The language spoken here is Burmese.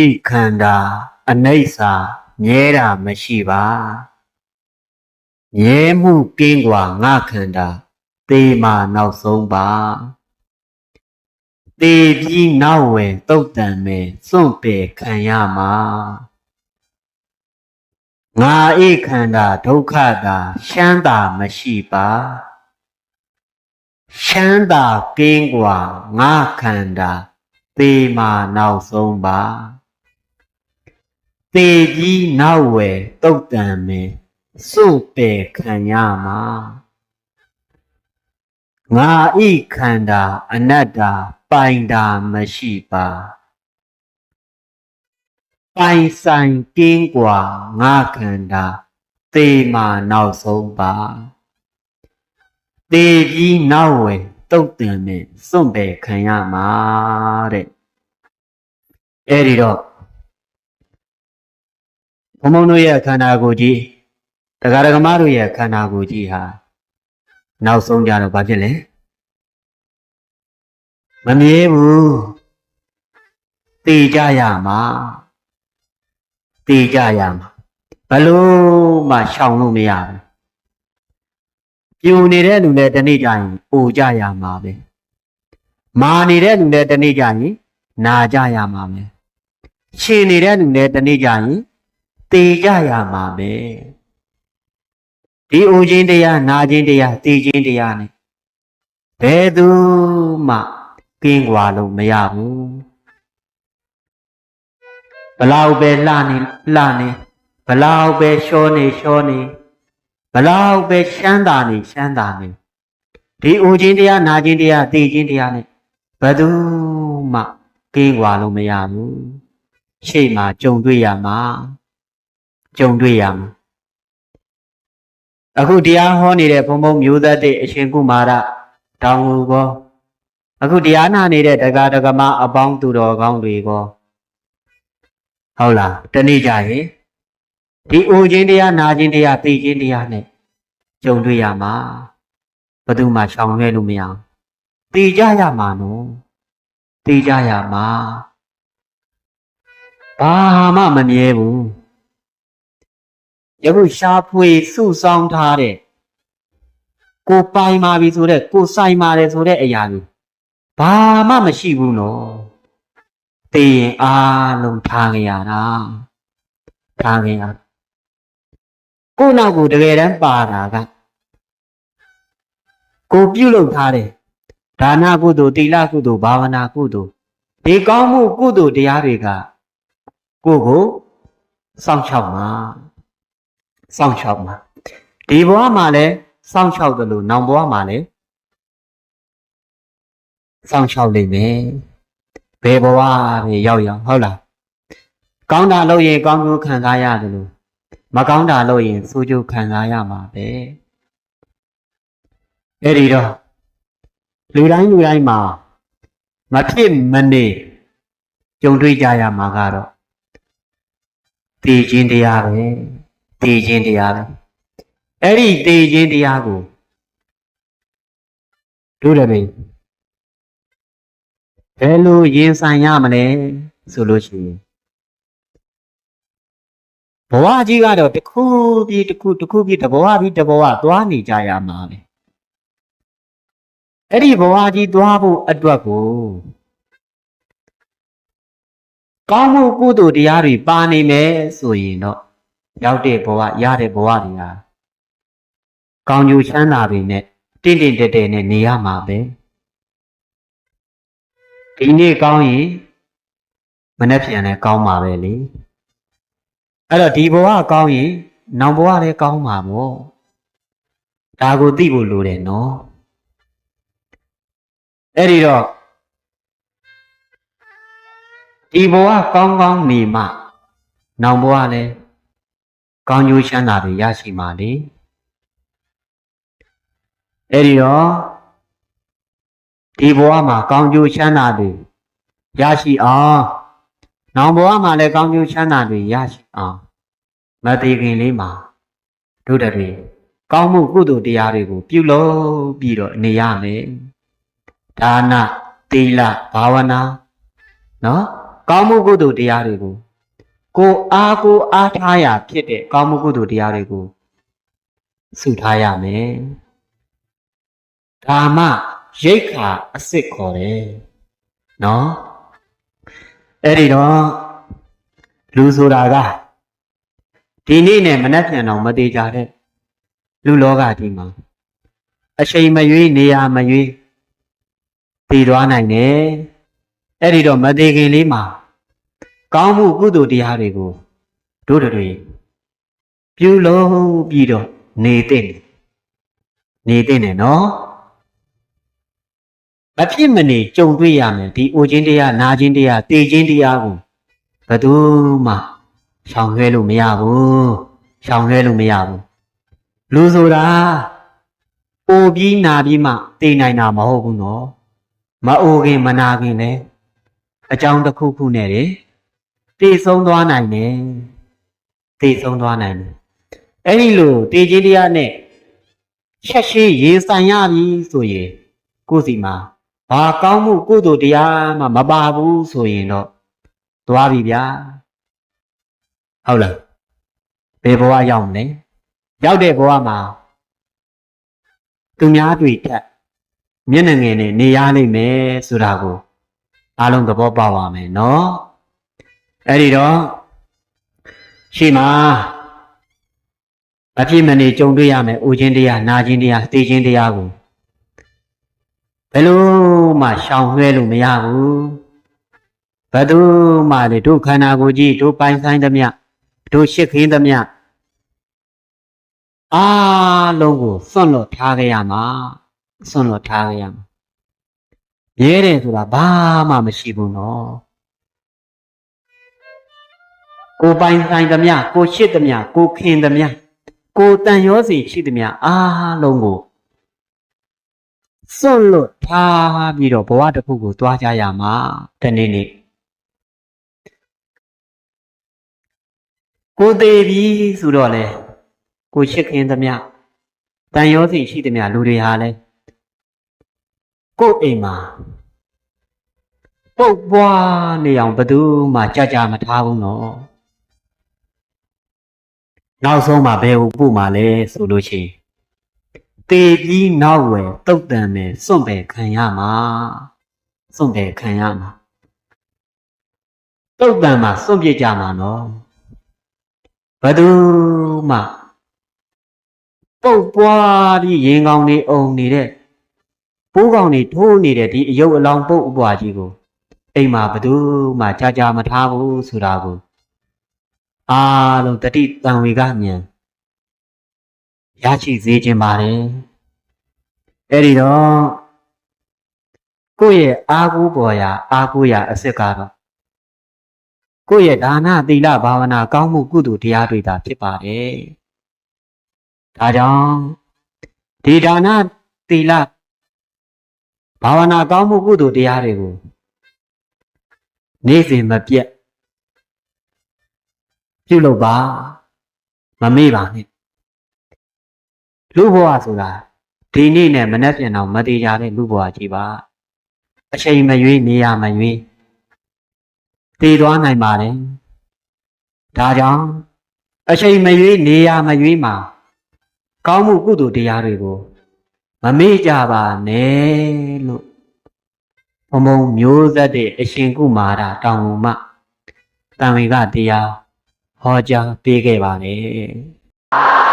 ဤခန္ဓာအနိစ္စမြဲတာမရှိပါမြဲမှုကင်းกว่าငါခန္ဓာသေမာနောက်ဆုံးပါသေပြီးနောက်ဝယ်တုတ်တံမယ်စွန့်ပယ်ခံရမှာငါဤခန္ဓာဒုက္ခတာရှမ်းတာမရှိပါရှမ်းတာကင်းกว่าငါခန္ဓာသေမာနောက်ဆုံးပါ သေပြီးနောက်ဝယ်တုတ်တံမယ်စွန့်ပယ်ခံရမှာငါဤခန္ဓာအနတ္တပိုင်တာမရှိပါပိုင်ဆိုင်ကင်းกว่าငါခန္ဓာသေမာနောက်ဆုံးပါသေပြီးနောက်ဝယ်တုတ်တံမယ်စွန့်ပယ်ခံရမှာတဲ့အဲ့ဒီတော့ ဘုံဘုံတို့ရဲ့ခန္ဓာကိုယ်ကြီးတရားဓမ္မတို့ရဲ့ခန္ဓာကိုယ်ကြီးဟာနောက်ဆုံးကြတော့ဘာဖြစ်လဲမမြဲဘူးတည်ကြရမှာတည်ကြရမှာဘလို့မှရှောင်လို့မရဘူးပြူနေတဲ့လူနဲ့တနေ့ကျရင်အိုကြရမှာပဲမာနေတဲ့လူနဲ့တနေ့ကျရင်နာကြရမှာပဲရှင်နေတဲ့လူနဲ့တနေ့ကျရင် တည်ကြရမှာပဲဒီအိုခြင်းတရားနာခြင်းတရားတည်ခြင်းတရား ਨੇ ဘယ်သူမှကင်းကွာလို့မရဘူးဘလောက်ပဲလှနေလှနေဘလောက်ပဲရှောနေရှောနေဘလောက်ပဲရှမ်းသာနေရှမ်းသာနေဒီအိုခြင်းတရားနာခြင်းတရားတည်ခြင်းတရား ਨੇ ဘယ်သူမှကင်းကွာလို့မရဘူးရှေ့မှာကြုံတွေ့ရမှာ ကြုံတွေ့ရမှာအခုတရားဟောနေတဲ့ဘုံဘုံမျိုးသက်တဲ့အရှင်ကုမာရတောင်ကိုကောအခုတရားနာနေတဲ့တက္ကဒကမအပေါင်းသူတော်ကောင်းတွေကောဟုတ်လားတနေ့ကြရင်ဒီအိုခြင်းတရားနာခြင်းတရားသိခြင်းတရားနဲ့ကြုံတွေ့ရမှာဘယ်သူမှရှောင်လွှဲလို့မရအောင်သိကြရမှာနော်သိကြရမှာဘာမှမမြဲဘူး ယခုရှားဖွေစုဆောင်းထားတဲ့ကိုပိုင်မာပြီဆိုတဲ့ကိုဆိုင်မာတယ်ဆိုတဲ့အရာကြီးဘာမှမရှိဘူးနော်သိရင်အားလုံးထားကြရတာထားကြရကိုနောက်ကိုတကယ်တမ်းပါတာကကိုပြုတ်လုပ်ထားတယ်ဒါနကုသိုလ်သီလကုသိုလ်ဘာဝနာကုသိုလ်ဒီကောင်းမှုကုသိုလ်တရားတွေကကိုကိုစောင့်ရှောက်မှာ စောင့်ရှောက်မှာဒီဘဝမှာလည်းစောင့်ရှောက်တယ်လို့နောင်ဘဝမှာလည်းစောင့်ရှောက်လိမ့်မယ်ဘယ်ဘဝပဲရောက်ရောက်ဟုတ်လားကောင်းတာလုပ်ရင်ကောင်းကျိုးခံစားရတယ်လို့မကောင်းတာလုပ်ရင်ဆိုးကျိုးခံစားရမှာပဲအဲ့ဒီတော့လူတိုင်းလူတိုင်းမှာမဖြစ်မနေကြုံတွေ့ကြရမှာကတော့တည်ခြင်းတရားပဲ တည်ခြင်းတရားပဲအဲ့ဒီတည်ခြင်းတရားကိုတို့တယ်မင်းဘယ်လိုရင်ဆိုင်ရမလဲဆိုလို့ရှိရင်ဘဝကြီးကတော့တစ်ခုပြီးတစ်ခုတစ်ခုပြီးတစ်ဘဝပြီးတစ်ဘဝသွားနေကြရမှာပဲအဲ့ဒီဘဝကြီးသွားဖို့အတွက်ကိုကောင်းမှုကုသိုလ်တရားတွေပါနေမယ်ဆိုရင်တော့ ရောက်တဲ့ဘဝရတဲ့ဘဝတွေဟာကောင်းကျိုးချမ်းသာတွေနဲ့တင့်တင့်တဲတဲနဲ့နေရမှာပဲဒီနေ့ကောင်းရင်မနေ့ပြန်လည်းကောင်းမှာပဲလေအဲ့တော့ဒီဘဝကောင်းရင်နောက်ဘဝလည်းကောင်းမှာပေါ့ဒါကိုသိဖို့လိုတယ်နော်အဲ့ဒီတော့ဒီဘဝကောင်းကောင်းနေမှနောက်ဘဝလည်း ကောင်းကျိုးချမ်းသာတွေရရှိမှာလေအဲ့ဒီတော့ဒီဘဝမှာကောင်းကျိုးချမ်းသာတွေရရှိအောင်နောက်ဘဝမှာလည်းကောင်းကျိုးချမ်းသာတွေရရှိအောင်မသေးခင်လေးမှာတို့တည်းကောင်းမှုကုသိုလ်တရားတွေကိုပြုလုပ်ပြီးတော့နေရမယ်ဒါနသီလဘာဝနာနော်ကောင်းမှုကုသိုလ်တရားတွေကို ကိုအားကိုအားထားရာဖြစ်တဲ့ကောင်းမှုကုသိုလ်တရားတွေကိုစုထားရမယ်ဒါမှရိတ်ခါအစ်စ်ခေါ်တယ်နော်အဲ့ဒီတော့လူဆိုတာကဒီနေ့နဲ့မနှက်ပြန်တော့မသေးကြတဲ့လူလောကကြီးမှာအချိန်မရွေးနေရာမရွေးတည်သွားနိုင်တယ်အဲ့ဒီတော့မသေးခင်လေးမှာ ကောင်းမှုကုသိုလ်တရားတွေကိုတို့တွေပြုလို့ပြီးတော့နေတဲ့နေတဲ့နဲ့နော်မဖြစ်မနေကြုံတွေ့ရမယ်ဒီအိုခြင်းတရားနာခြင်းတရားတေခြင်းတရားကိုဘယ်သူမှရှောင်လွှဲလို့မရဘူးရှောင်လွှဲလို့မရဘူးလူဆိုတာအိုပြီးနာပြီးမှတေနိုင်တာမဟုတ်ဘူးနော်မအိုခင်မနာခင်လည်းအကြောင်းတစ်ခုခုနဲ့လေ တေဆုံးသွားနိုင်တယ်တေဆုံးသွားနိုင်တယ်အဲ့ဒီလိုတေခြင်းတရားနဲ့ချက်ရှိရေးဆိုင်ရပြီဆိုရင်ကိုယ်စီမှာဘာကောင်းမှုကုသိုလ်တရားမှမပါဘူးဆိုရင်တော့သွားပြီဗျာဟုတ်လားဘယ်ဘဝရောက်မလဲရောက်တဲ့ဘဝမှာသူများတွေ့တတ်မျက်နှာငယ်နဲ့နေရလိမ့်မယ်ဆိုတာကိုအားလုံးသဘောပေါက်ပါမယ်နော် အဲ့ဒီတော့ရှိမှာအပြည့်မနေကြုံတွေ့ရမယ်။အိုခြင်းတရား၊နာခြင်းတရား၊သိခြင်းတရားကိုဘယ်လို့မှရှောင်လွှဲလို့မရဘူး။ဘယ်သူမှလေတို့ခန္ဓာကိုယ်ကြီးတို့ပိုင်ဆိုင်သမျှတို့ရှစ်ခင်းသမျှအားလုံးကိုစွန့်လွတ်ထားခဲ့ရမှာစွန့်လွတ်ထားခဲ့ရမှာရဲတယ်ဆိုတာဘာမှမရှိဘူးနော် ကိုပိုင်ဆိုင်သမျှကိုရှစ်သမျှကိုခင်သမျှကိုတန်ရောစီရှိသမျှအားလုံးကိုစွန့်လွတ်ထားပြီးတော့ဘဝတစ်ခုကိုတွားကြရမှာတနေ့နေ့ကိုသေးပြီဆိုတော့လေကိုချစ်ခင်သမျှတန်ရောစီရှိသမျှလူတွေဟာလေကိုယ့်အိမ်မှာပုတ်ပွားနေအောင်ဘယ်သူမှကြကြမထားဘူးနော် နောက်ဆုံးမှာဘယ်ကိုပို့မှာလဲဆိုလို့ရှိရင်တေပြီးနောက်ဝယ်တုတ်တန်မယ်စွန့်ပယ်ခံရမှာစွန့်ပယ်ခံရမှာတုတ်တန်မှာစွန့်ပြစ်ကြမှာနော်ဘယ်သူမှပုတ်ပွားပြီးရင်ကောင်းနေအောင်နေတဲ့ပိုးကောင်နေထိုးနေတဲ့ဒီအယုတ်အလောင်းပုတ်ဥပွားကြီးကိုအိမ်မှာဘယ်သူမှကြာကြာမထားဘူးဆိုတာကို အားလုံးတတိတန်ဝေကဉာဏ်ရရှိစေခြင်းပါတယ်အဲ့ဒီတော့ကိုယ့်ရဲ့အာဟုပေါ်ရာအာဟုရာအစစ်ကတော့ကိုယ့်ရဲ့ဒါနသီလဘာဝနာကောင်းမှုကုသိုလ်တရားတွေသာဖြစ်ပါတယ်ဒါကြောင့်ဒီဒါနသီလဘာဝနာကောင်းမှုကုသိုလ်တရားတွေကိုနေ့စဉ်မပြတ် ပြုလုပ်ပါမမေ့ပါနဲ့လူဘဝဆိုတာဒီနေ့နဲ့မနှက်ပြန်တော့မသေးကြတဲ့လူဘဝကြီးပါအချိန်မရွေးနေရမရွေးတည်သွားနိုင်ပါတယ်ဒါကြောင့်အချိန်မရွေးနေရမရွေးမှာကောင်းမှုကုသိုလ်တရားတွေကိုမမေ့ကြပါနဲ့လို့ဘုံဘုံမျိုးသက်တဲ့အရှင်ကုမာရတောင်မှတန်ဝေကတရား ဟောကြားပေးခဲ့ပါတယ်